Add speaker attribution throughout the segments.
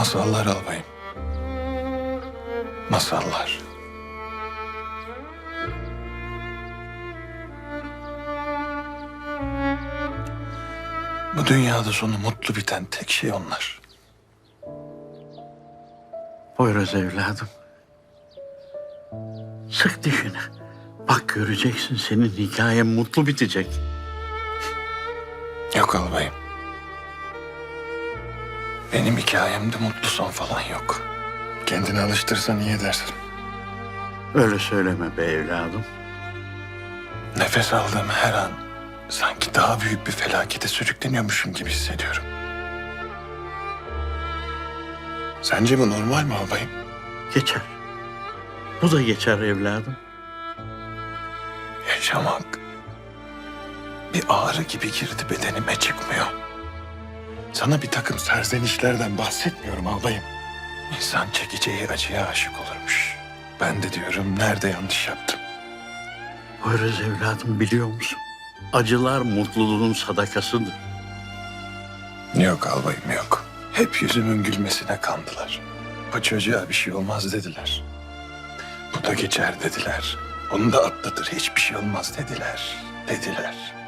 Speaker 1: Masallar albayım. Masallar. Bu dünyada sonu mutlu biten tek şey onlar.
Speaker 2: Poyraz evladım. Sık dişini. Bak göreceksin senin hikayen mutlu bitecek.
Speaker 1: Yok albayım. Benim hikayemde mutlu son falan yok. Kendini alıştırsan iyi edersin.
Speaker 2: Öyle söyleme be evladım.
Speaker 1: Nefes aldığım her an sanki daha büyük bir felakete sürükleniyormuşum gibi hissediyorum. Sence bu normal mi albayım?
Speaker 2: Geçer. Bu da geçer evladım.
Speaker 1: Yaşamak bir ağrı gibi girdi bedenime çıkmıyor. Sana bir takım serzenişlerden bahsetmiyorum albayım. İnsan çekeceği acıya aşık olurmuş. Ben de diyorum nerede yanlış yaptım.
Speaker 2: Poyraz evladım biliyor musun? Acılar mutluluğun sadakasıdır.
Speaker 1: Yok albayım yok. Hep yüzümün gülmesine kandılar. Bu çocuğa bir şey olmaz dediler. Bu da geçer dediler. Onu da atlatır hiçbir şey olmaz dediler. Dediler.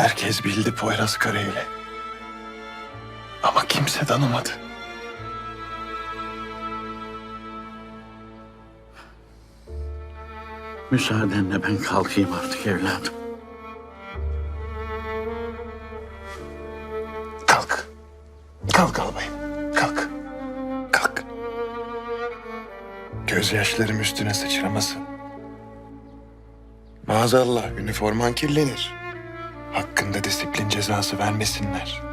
Speaker 1: Herkes bildi Poyraz Karayel'i. Ama kimse tanımadı.
Speaker 2: Müsaadenle ben kalkayım artık evladım.
Speaker 1: Kalk. Kalk albayım. Kalk. Kalk. Gözyaşlarım üstüne sıçramasın. Maazallah üniforman kirlenir. Hakkında disiplin cezası vermesinler.